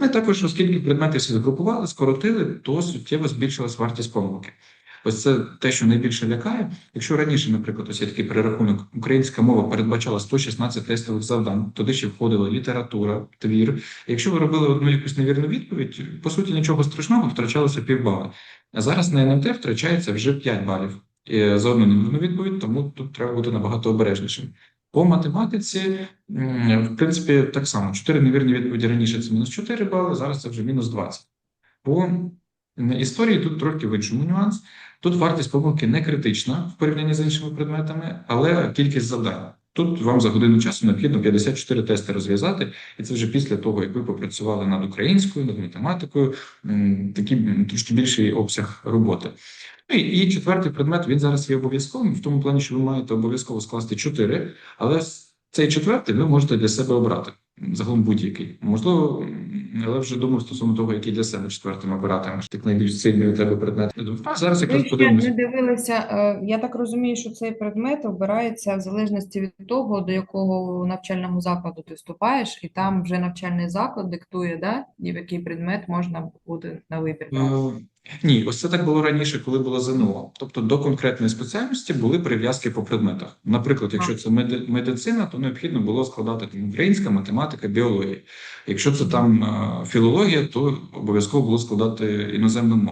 Ну також, оскільки предмети всі згрупували, скоротили, то суттєво збільшилась вартість помилки. Ось це те, що найбільше лякає. Якщо раніше, наприклад, ось є такий перерахунок, українська мова передбачала 116 тестових завдань, туди ще входила література, твір. Якщо ви робили одну якусь невірну відповідь, по суті, нічого страшного, втрачалося півбали. А зараз на НМТ втрачається вже 5 балів е, за одну невірну відповідь, тому тут треба бути набагато обережнішим. По математиці, в принципі, так само. 4 невірні відповіді раніше це мінус 4 бали, зараз це вже мінус 20. По історії тут трохи в іншому нюанс. Тут вартість помилки не критична в порівнянні з іншими предметами, але кількість завдань. Тут вам за годину часу необхідно 54 тести розв'язати, і це вже після того, як ви попрацювали над українською, над математикою, такий трошки більший обсяг роботи. Ну і, і четвертий предмет він зараз є обов'язковим, в тому плані, що ви маєте обов'язково скласти 4, але цей четвертий ви можете для себе обрати. Загалом будь-який. Можливо, але вже думав стосовно того, який для себе четвертим обирати, так найбільш сильний для тебе предмет. А зараз якраз подивимося. не дивилися. е, Я так розумію, що цей предмет обирається в залежності від того, до якого навчального закладу ти вступаєш, і там вже навчальний заклад диктує, да, і в який предмет можна буде на вибір брати. Е, Ні, ось це так було раніше, коли було ЗНО. Тобто до конкретної спеціальності були прив'язки по предметах. Наприклад, якщо це меди- медицина, то необхідно було складати там українська, математика, біологія. Якщо це там е, філологія, то обов'язково було складати іноземну мову.